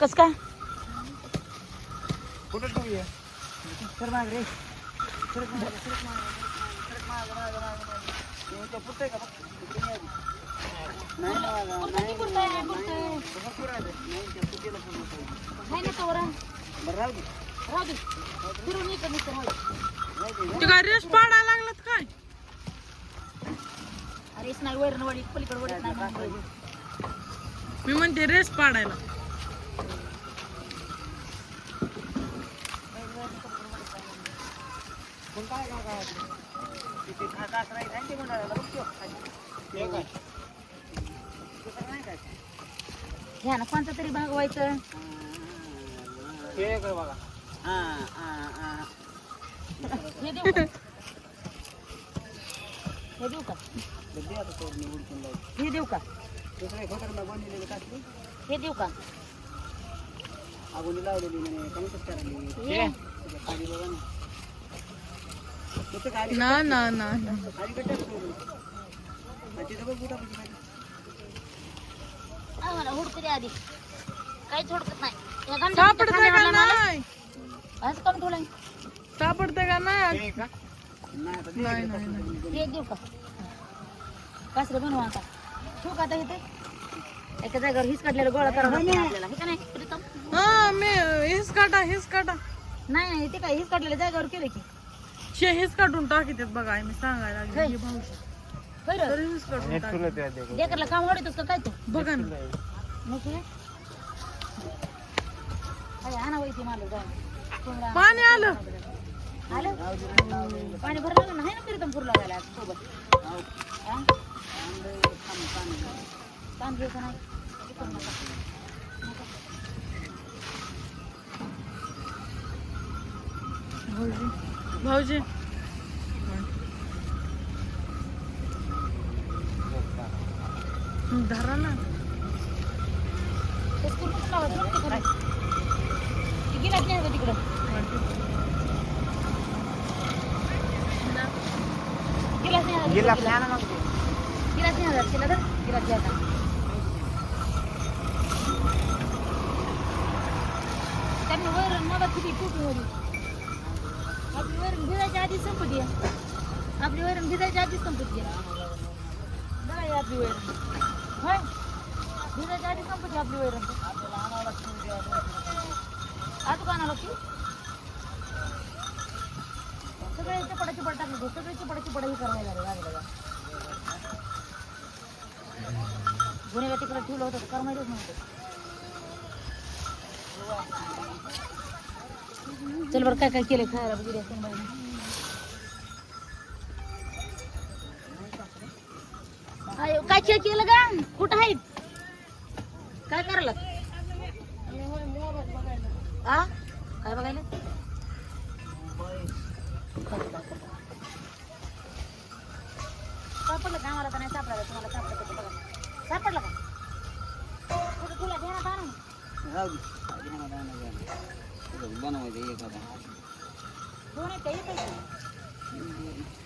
कस काय. हे ते काय रेस पाडायला लागलात काय? अरे इस नाही वैरण वडी पलीकडे वडीत नाही. राहू दे. म्हणून. मी म्हणते रेस पाडायला. आहे ना. हे ना कोणतं तरी भागवायचं हे काय बघा. देऊ का? हे देऊ का. हे देऊ का? ना हे देऊ का? आगोनी लावलेली म्हणे, करायली. हे? खाली बघा ना. ना ना आधी. काहीच हुडकत नाही. का नाही? असं का नाही देऊ का? कासरे बनवा आता. ठेवू का आता इथे? एका जागेवर काढलेलं गोळा करावं लागतं आपल्याला. हे का नाही? प्रीतम? हा मी हेच काटा हेच काटा. नाही नाही ते काय? हिच काढलेल्या जागेवर केलं की. शे हेच काढून टाकीत बघा मी सांगायला लागले. हे. भाऊजी. काढून हे काम वाढतोस का काय तू? बघा ना. मग हे? अरे आणा वैती मला जाऊन कोंबडा- पाणी आलं. आलं? पाणी भरलं ना आहे ना प्रीतम पूर लागायला आज सोबत. हा? घ्यायचं नाही हे करू नका. भाऊजी भाऊजी धरा ना ते स्कूलपासून लावायचं बरं का खरं. ते गिलास नाही का तिकडं गिलास नाही आला गेला. प्लॅन मग ते. गिलास नाही आला तिला तर गिलास घ्यायचा त्यांना वरण मला किती होती आपली वरण भिजायच्या आधी संपत आहे आपली वरण भिजायच्या आधी संपत बघा ही आपली वरण होय? भिजायच्या आधी संपत आहे आपली वरण. आज का आणावं लागते सगळे चिपडा चिपड टाकले सगळे चिपडा चिपडा ही करायला लागले लागले तिकडे ठेवलं होतं तर माहितीच नव्हतं. चल बरं काय काय केलं खायला वगैरे असं बाई अयो काय खेळ केलं का? कुठं आहेत? काय करायला? आ? काय बघायला? सापडलं का आम्हाला? तर नाही सापडलं. तुम्हाला सापडलं बघा. सापडलं का? कुठं तुला घेण्यात आणा राहू बनवायचं एक दोन आहेत का? एक आहे का?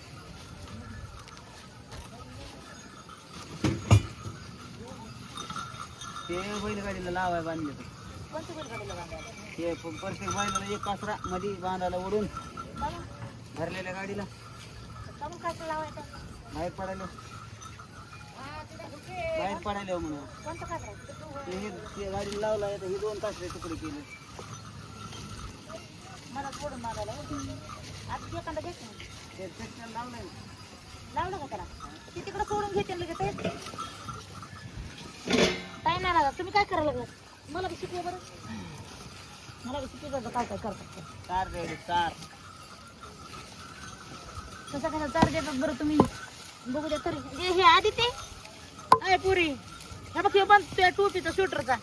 ते बैलगाडीला लावाय बांधले ते प्रत्येक बैलाला एक कासरा मध्ये बांधायला ओढून भरलेल्या गाडीला. बाहेर पडायला. बाहेर पडायला म्हणून. ते हे गाडीला लावला हे दोन तास तुकडे केले. मला सोडून मागायला आता एखादा ना. ते लावलंय. लावलं का त्याला? ते तिकडे सोडून घेते लगेच. नाही लागत तुम्ही काय करायला लागलात? मला बी शिकवा बरं. मला बी शिकवा काय काय करतात ते. तार रेडी तार कसा कसा चार देतात बरं तुम्ही? बघू द्या तरी. हे हे आधी ते अय पुरी. हे बघ हे बंद त्या टोपीचा स्वेटरचा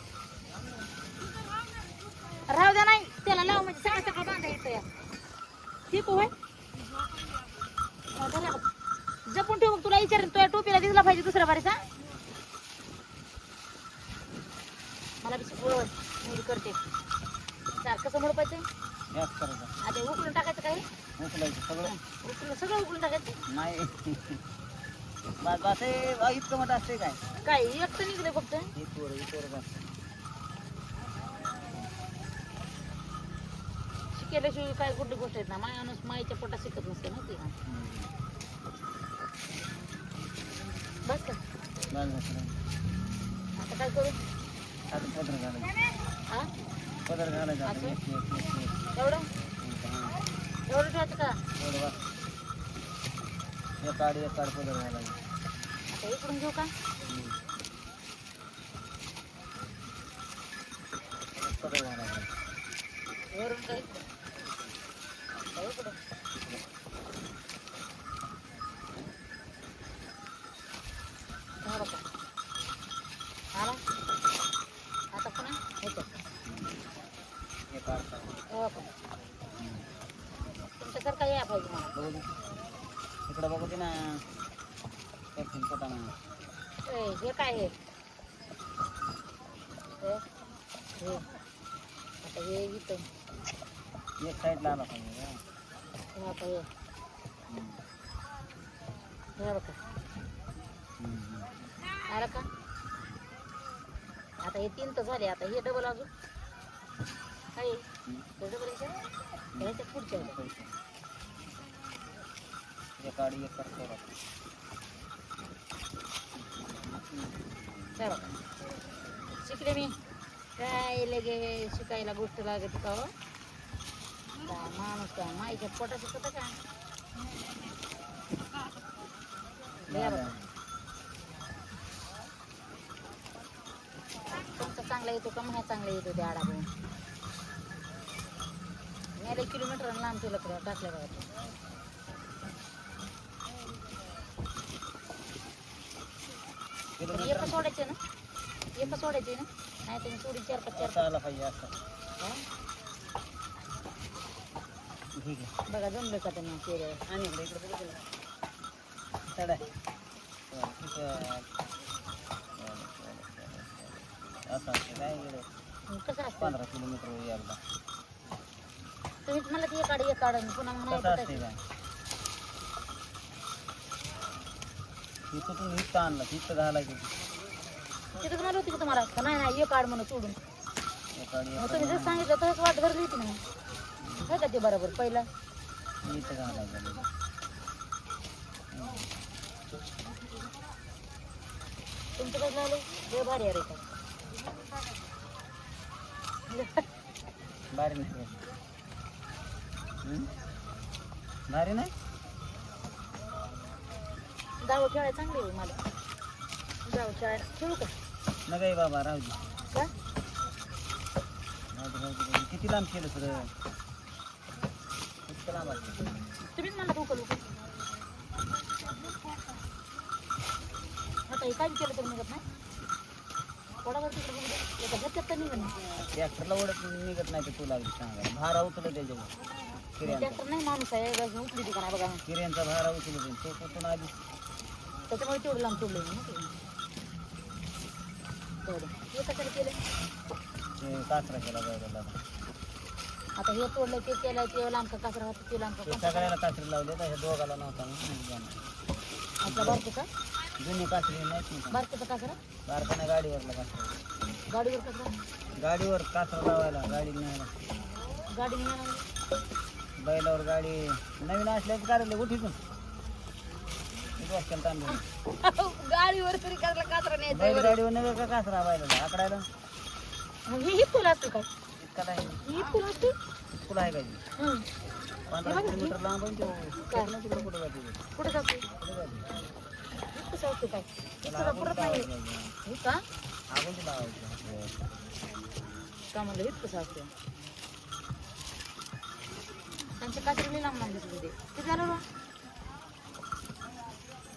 राहू द्या नाही. त्याला लाव म्हणजे सकाळ सकाळ बांधा येतं या. ठीक होय हा, बघ. जपून ठेव मग तुला विचारेन. तुझ्या टोपीला दिसला पाहिजे दुसऱ्या बारीचा मला बी शिकवळ मी करते. सारखं समोर पाहिजे करायचा. आता उकळून टाकायचं काय? उचलायचं सगळं. उकळून सगळं उकळून टाकायचं. नाही. बस बस हे बा, इतकं मोठं असते काय? काय एक तर निघले फक्त? हे पोरं हे पोरं बस केल्याशिवाय काय कुठली गोष्ट आहेत ना माणूस माईच्या पोटात शिकत नसते ना ती. बस का आता काय करू? हा पदर घालायचं असं? एवढं. एवढं ठेवायचं का. एक काढ एक काढ पदर घालायचं. आता इकडून घेऊ का? पदर घालायचं वरून का इकडून का इकडून झालं का? आला आता पुन्हा होतं हे काढ हो का तुमच्यासारखा या पाहिजे मला बघू दे इकडं बघू दे ना पॅकिंग ए, हे काय आहे हे? हे. आता हे इथं एक साईडला आला पाहिजे का? हे आता हे हम्म. हे बघा हम्म, हम्म. आलं का आता हे तीन तर झाले आता हे डबल अजून काय आहे? हे डबल याच्यात पुढच्या ह्याच्यात. एक एक बघा शिकले मी काय लगे शिकायला गोष्ट लागत का हो माणूस काय माईच्या पोटा शिकत का तुमचा चांगला येतो का? म्हणा चांगला येतो त्या आडा बघून. किलोमीटर लांब तुला टाकल्या बघा एकच सोडायचे ना. एकच सोडायचे ना. नाही तुम्ही सोडून चार पाच चार आला पाहिजे असं पाच? ठीक आहे बघा जमलं का त्यांना केलं आणि इकडे इकडे. चढा. असं असतं काय कसं असतं? पंधरा किलोमीटर एकदा. तुम्ही मला ते काढ एक काढ पुन्हा म्हणायचं असते काय इथं तुम्ही इथं आणलं इथं घालायचं तिथं म्हणाल होती की तुम्हाला? का नाही नाही एक काढ म्हणून सोडून. मग तुम्ही जर सांगितलं तसंच वाट भरली होती ना. काय का ते बरोबर? पहिला. इथं घालायचं तुमचं कसं झालं? हे भारी आहे रे का? भारी नाही? भारी नाही? जावं खेळायला चांगली आहे मला. जावं खेळायला. खेळू का? नका बाबा राहू दे. का? राहू दे, राहू दे, राहू दे. किती लांब केलं सर किती लांब आहे? तुम्हीच मला आता हे काय केलं तर निघत नाही? थोडावर तिकडे बघू दे. एका घरच्यात तर निघत नाही. ट्रॅक्टरला ओढत निघत नाही तर तुला सांगायला. भारा उचलत त्याच्यावर किऱ्यांचा ट्रॅक्टर नाही माणूस आहे गज उचली ती का नाही बघा. किऱ्यांचा भारा उचलत तो कुठून आधी त्याच्यामुळे तेवढं लांब सोडलं ना ते. कशाला केलं ते काचरा केला जायला. आता हे तोडलं ते केलं ते लांब का कचरा होतं ते लांब का. सगळ्याला काचरी लावले तर हे दोघाला नव्हता जाणार. आपला बारकेचा जुनी काचरी नाहीत ना बारकेचा कचरा? बारकाने गाडीवरला काचरा. गाडीवर कचरा? गाडीवर काचरा लावायला गाडी न्यायला. गाडी नेणार बैलावर गाडी नवीन असल्याचं काढले उठीतून. वाजता तांदूळ गाडीवर तरी कचरा कचरा न्यायचा बैल बरं. नव्हे का काचरा बैलाला आकडायला मग ही फुलं असते काय इतका नाही ही फुलं असते तुला आहे का ती? हं. पंधरा किलोमीटर लांब आहे तो काय? कुठं जाते ते? कुठं जाते कुठं जाते? ही कसं असते काय त्याला तुला आगून पुरत नाही लावायचं. ही का आगून ते लावायचं. का म्हणलं हीच कसं असते त्यांच्या काचरी लांब तुझे ते झालं बा